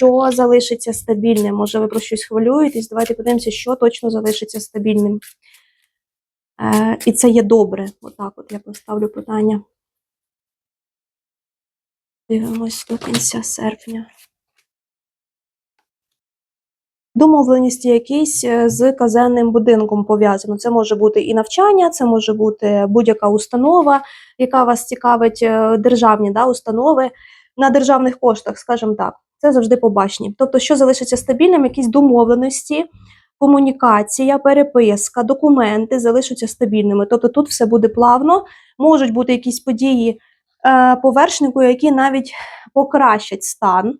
що залишиться стабільним. Може, ви про щось хвилюєтесь? Давайте подивимося, що точно залишиться стабільним. Е, і це є добре. Отак от я поставлю питання. Дивимось до кінця серпня. Домовленості якісь е, з казенним будинком пов'язано. Це може бути і навчання, це може бути будь-яка установа, яка вас цікавить, е, державні да, установи на державних коштах, скажімо так. Це завжди побачені. Тобто, що залишиться стабільним, якісь домовленості, комунікація, переписка, документи залишаться стабільними. Тобто тут все буде плавно, можуть бути якісь події е, повершнику, які навіть покращать стан,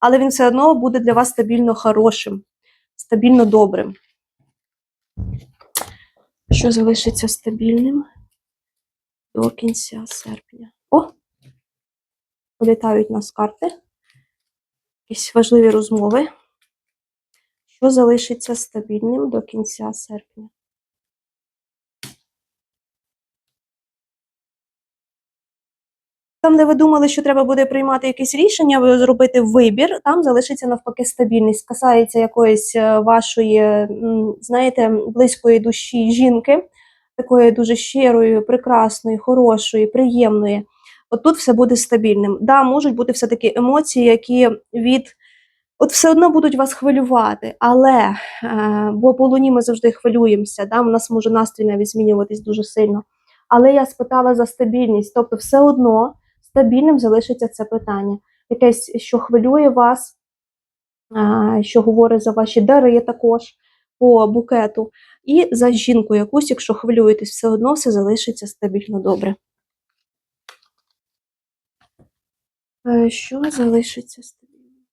але він все одно буде для вас стабільно хорошим, стабільно добрим. Що залишиться стабільним до кінця серпня? О! Політають нас карти. Якісь важливі розмови. Що залишиться стабільним до кінця серпня? Там, де ви думали, що треба буде приймати якесь рішення, ви зробити вибір, там залишиться навпаки стабільність. Касається якоїсь е, вашої, знаєте, близької душі жінки, такої дуже щирої, прекрасної, хорошої, приємної. От тут все буде стабільним. Да, можуть бути все-таки емоції, які від от все одно будуть вас хвилювати, але е, бо по луні ми завжди хвилюємося, да, у нас може настрій навіть змінюватись дуже сильно. Але я спитала за стабільність, тобто все одно стабільним залишиться це питання. Якесь, що хвилює вас, е, що говорить за ваші дари також по букету, і за жінку якусь, якщо хвилюєтесь, все одно все залишиться стабільно добре. Е, Що залишиться стабільно?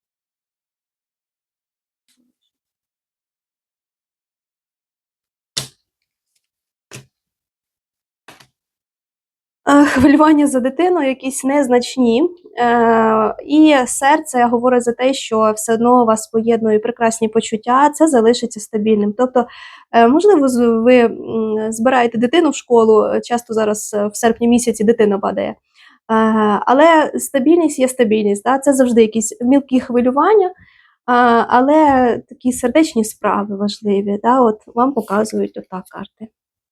Е, Хвилювання за дитину якісь незначні, е, і серце говорить за те, що все одно вас поєднує прекрасні почуття, це залишиться стабільним. Тобто, е, можливо, з- ви збираєте дитину в школу, часто зараз е, в серпні місяці дитина падає. Е, Але стабільність є стабільність, да? це завжди якісь мілкі хвилювання, але такі сердечні справи важливі. Да? От вам показують отак карти.